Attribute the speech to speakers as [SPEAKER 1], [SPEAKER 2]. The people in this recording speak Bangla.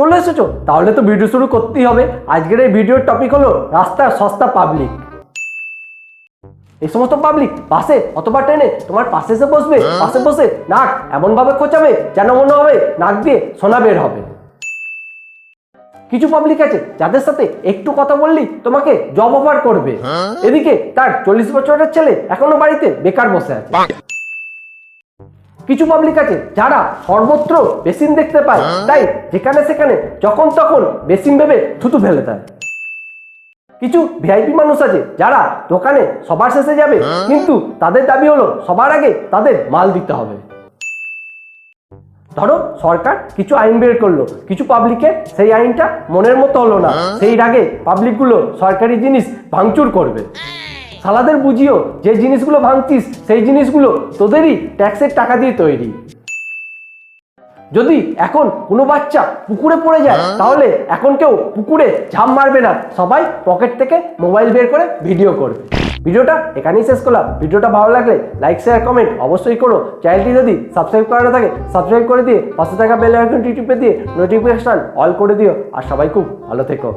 [SPEAKER 1] চলে এসেছ? তাহলে তো ভিডিও শুরু করতেই হবে। আজকের এই ভিডিওর টপিক হলো রাস্তার সস্তা পাবলিক এই সমস্ত পাবলিক বাসে অথবা ট্রেনে তোমার পাশে এসে বসবে পাশে বসে নাক এমনভাবে খোঁচাবে যেন মনে হবে নাক দিয়ে সোনা বের হবে। কিছু পাবলিক আছে যাদের সাথে একটু কথা বললেই তোমাকে জব অফার করবে। এদিকে তার চল্লিশ বছরের ছেলে এখনও বাড়িতে বেকার বসে আছে। কিছু পাবলিক আছে যারা সর্বত্র বেসিন দেখতে পায় তাই যেখানে সেখানে যখন তখন বেসিন ভেবে থুতু ফেলে দেয়। কিছু ভিআইপি মানুষ আছে যারা দোকানে সবার শেষে যাবে কিন্তু তাদের দাবি হলো সবার আগে তাদের মাল দিতে হবে। ধরো সরকার কিছু আইন বের করল কিছু পাবলিকের সেই আইনটা মনের মতো হলো না সেই রাগে পাবলিকগুলো সরকারি জিনিস ভাঙচুর করবে। সালাদের বুঝিও যে জিনিসগুলো ভাঙতিস সেই জিনিসগুলো তোদেরই ট্যাক্সের টাকা দিয়ে তৈরি। যদি এখন কোনো বাচ্চা পুকুরে পড়ে যায় তাহলে এখন কেউ পুকুরে ঝাঁপ মারবে না। সবাই পকেট থেকে মোবাইল বের করে ভিডিও করবে। ভিডিওটা এখানেই শেষ করলাম। ভিডিওটা ভালো লাগলে লাইক শেয়ার কমেন্ট অবশ্যই করো। চ্যানেলটি যদি সাবস্ক্রাইব করা না থাকে সাবস্ক্রাইব করে দিয়ে পাশে থাকা বেল আইকনটি টিপে দিয়ে নোটিফিকেশন অল করে দিও। আর সবাই খুব ভালো থেকো।